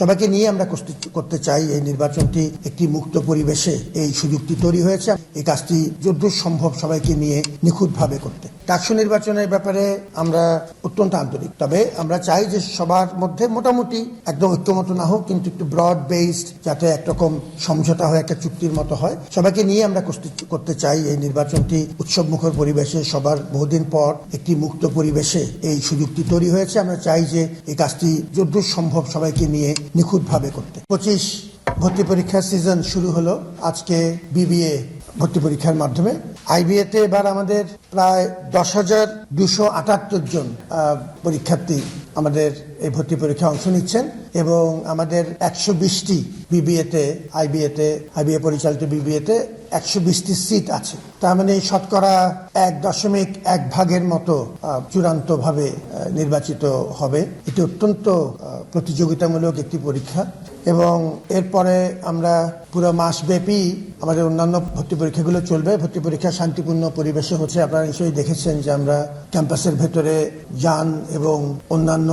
সবাইকে নিয়ে আমরা করতে- চাই এই নির্বাচনটি একটি মুক্ত পরিবেশে এই সুযোগটি তৈরি হয়েছে। এই কাজটি যদ্দূর সম্ভব সবাইকে নিয়ে নিখুঁতভাবে করতে। ডাকসু নির্বাচনের ব্যাপারে আমরা অত্যন্ত আন্তরিক। তবে আমরা চাই যে সবার মধ্যে মোটামুটি একদম ঐক্যমত না হোক, কিন্তু একটু ব্রড বেসড যাতে একরকম সমঝোতা হয়, একটা চুক্তির মতো হয়। সবাইকে নিয়ে আমরা করতে- করতে চাই এই নির্বাচনটি উৎসব মুখর পরিবেশে সবার বহুদিন পর একটি মুক্ত পরিবেশে এই সুযোগটি তৈরি হয়েছে। আমরা চাই যে এই কাজটি যদ্দূর সম্ভব সবাইকে নিয়ে নিখুঁতভাবে করতে। পঁচিশ ভর্তি পরীক্ষার সিজন শুরু হলো। আজকে বিবিএ ভর্তি পরীক্ষার মাধ্যমে। আইবিএতে এবার আমাদের প্রায় দশ হাজার দুশো আটাত্তর জন পরীক্ষার্থী আমাদের এই ভর্তি পরীক্ষায় অংশ নিচ্ছেন। এবং আমাদের একশো বিশটি বিবিএতে, আইবিএতে, আইবিএ পরিচালিত বিবিএতে একশো বিশটি সিট আছে। তার মানে শতকরা এক দশমিক এক ভাগের মতো চূড়ান্ত ভাবে নির্বাচিত হবে। এটি অত্যন্ত প্রতিযোগিতামূলক একটি পরীক্ষা এবং এরপরে আমরা পুরো মাস মাসব্যাপী আমাদের অন্যান্য ভর্তি পরীক্ষাগুলো চলবে। ভর্তি পরীক্ষা শান্তিপূর্ণ পরিবেশে হচ্ছে। আপনারা নিশ্চয়ই দেখেছেন যে আমরা ক্যাম্পাসের ভেতরে যান এবং অন্যান্য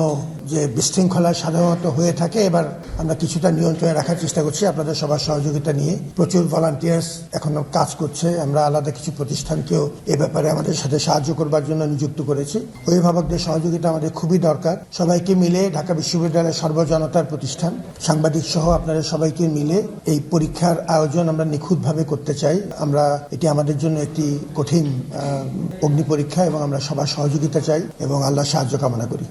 যে বিশৃঙ্খলা সাধারণত হয়ে থাকে, এবার আমরা কিছুটা নিয়ন্ত্রণে রাখার চেষ্টা করছি আপনাদের সবার সহযোগিতা নিয়ে। প্রচুর ভলান্টিয়ার্স এখনও কাজ করছে, আমরা আলাদা কিছু প্রতিষ্ঠানকেও এ ব্যাপারে আমাদের সাথে সাহায্য করবার জন্য নিযুক্ত করেছি। অভিভাবকদের সহযোগিতা আমাদের খুবই দরকার। সবাইকে মিলে ঢাকা বিশ্ববিদ্যালয়ের সর্বজনতার প্রতিষ্ঠান, সাংবাদিক সহ আপনারা সবাইকে মিলে এই পরীক্ষার আয়োজন আমরা নিখুঁতভাবে করতে চাই। আমরা, এটি আমাদের জন্য একটি কঠিন অগ্নি পরীক্ষা এবং আমরা সবার সহযোগিতা চাই এবং আল্লাহ সাহায্য কামনা করি।